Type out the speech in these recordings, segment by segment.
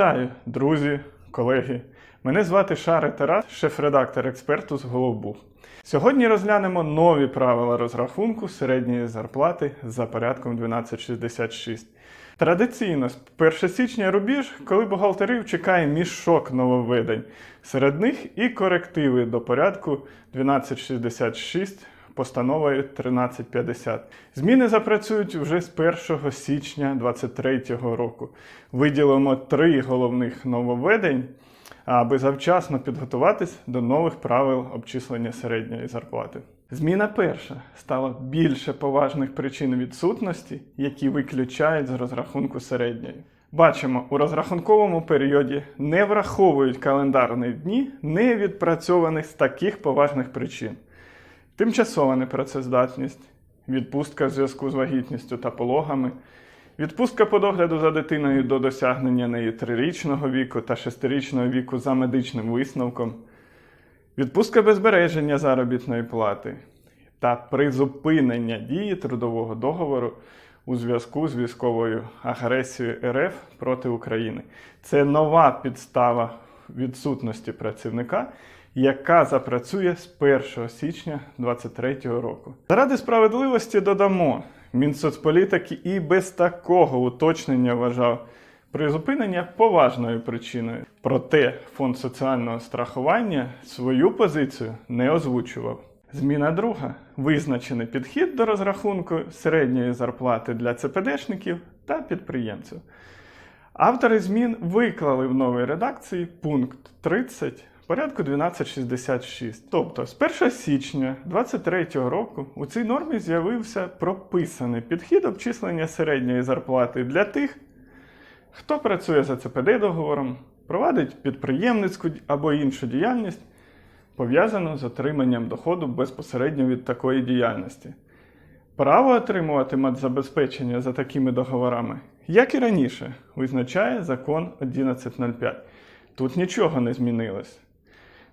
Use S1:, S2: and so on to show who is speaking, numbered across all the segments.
S1: Вітаю, друзі, колеги. Мене звати Шари Тарас, шеф-редактор експерту з Головбух. Сьогодні розглянемо нові правила розрахунку середньої зарплати за порядком 1266. Традиційно з 1 січня рубіж, коли бухгалтерів чекає мішок нововведень. Серед них і корективи до порядку 1266 постановою 1350. Зміни запрацюють вже з 1 січня 2023 року. Виділимо три головних нововведень, аби завчасно підготуватись до нових правил обчислення середньої зарплати. Зміна перша стала більше поважних причин відсутності, які виключають з розрахунку середньої. Бачимо, у розрахунковому періоді не враховують календарні дні, не відпрацьованих з таких поважних причин. Тимчасова непрацездатність, відпустка в зв'язку з вагітністю та пологами, відпустка по догляду за дитиною до досягнення неї трирічного віку та шестирічного віку за медичним висновком, відпустка без збереження заробітної плати та призупинення дії трудового договору у зв'язку з військовою агресією РФ проти України. Це нова підстава відсутності працівника, яка запрацює з 1 січня 2023 року. Заради справедливості додамо, Мінсоцполітики і без такого уточнення вважав призупинення поважною причиною. Проте фонд соціального страхування свою позицію не озвучував. Зміна друга визначений підхід до розрахунку середньої зарплати для ЦПДшників та підприємців. Автори змін виклали в новій редакції пункт 30 порядку 1266. Тобто з 1 січня 2023 року у цій нормі з'явився прописаний підхід обчислення середньої зарплати для тих, хто працює за ЦПД договором, провадить підприємницьку або іншу діяльність, пов'язану з отриманням доходу безпосередньо від такої діяльності. Право отримувати матзабезпечення за такими договорами, як і раніше, визначає закон 1105. Тут нічого не змінилось.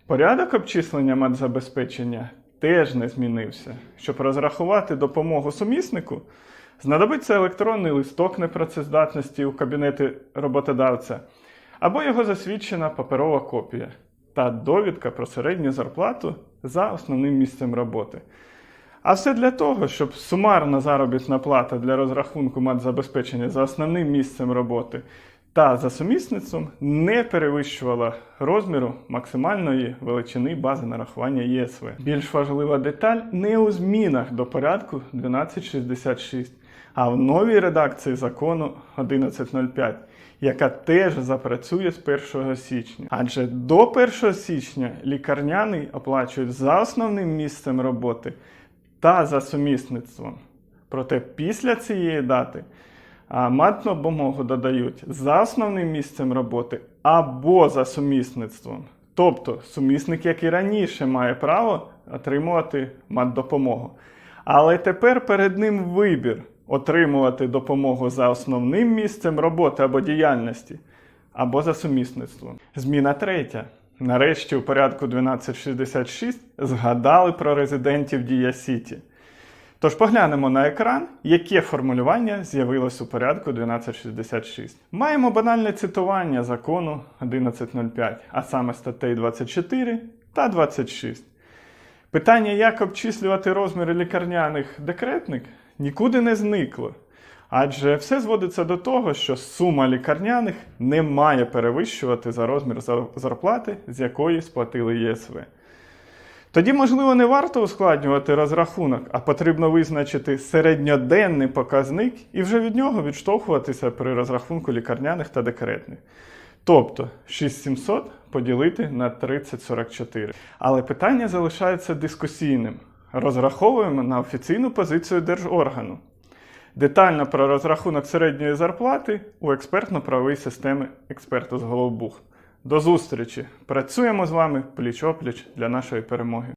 S1: Порядок обчислення матзабезпечення теж не змінився. Щоб розрахувати допомогу суміснику, знадобиться електронний листок непрацездатності у кабінеті роботодавця або його засвідчена паперова копія та довідка про середню зарплату за основним місцем роботи. А все для того, щоб сумарна заробітна плата для розрахунку матзабезпечення за основним місцем роботи та за сумісництвом не перевищувала розміру максимальної величини бази нарахування ЄСВ. Більш важлива деталь не у змінах до порядку 1266, а в новій редакції закону 1105, яка теж запрацює з 1 січня. Адже до 1 січня лікарняний оплачують за основним місцем роботи та за сумісництвом. Проте після цієї дати матну допомогу додають за основним місцем роботи або за сумісництвом. Тобто сумісник, як і раніше, має право отримувати матдопомогу. Але тепер перед ним вибір отримувати допомогу за основним місцем роботи або діяльності, або за сумісництвом. Зміна третя. Нарешті у порядку 1266 згадали про резидентів Дія Сіті. Тож поглянемо на екран, яке формулювання з'явилось у порядку 1266. Маємо банальне цитування закону 1105, а саме статей 24 та 26. Питання, як обчислювати розміри лікарняних декретник, нікуди не зникло. Адже все зводиться до того, що сума лікарняних не має перевищувати за розмір зарплати, з якої сплатили ЄСВ. Тоді, можливо, не варто ускладнювати розрахунок, а потрібно визначити середньоденний показник і вже від нього відштовхуватися при розрахунку лікарняних та декретних. Тобто 6700 поділити на 3044. Але питання залишається дискусійним. Розраховуємо на офіційну позицію держоргану. Детально про розрахунок середньої зарплати у експертно-правовій системі експерту з Головбух. До зустрічі! Працюємо з вами пліч-опліч для нашої перемоги.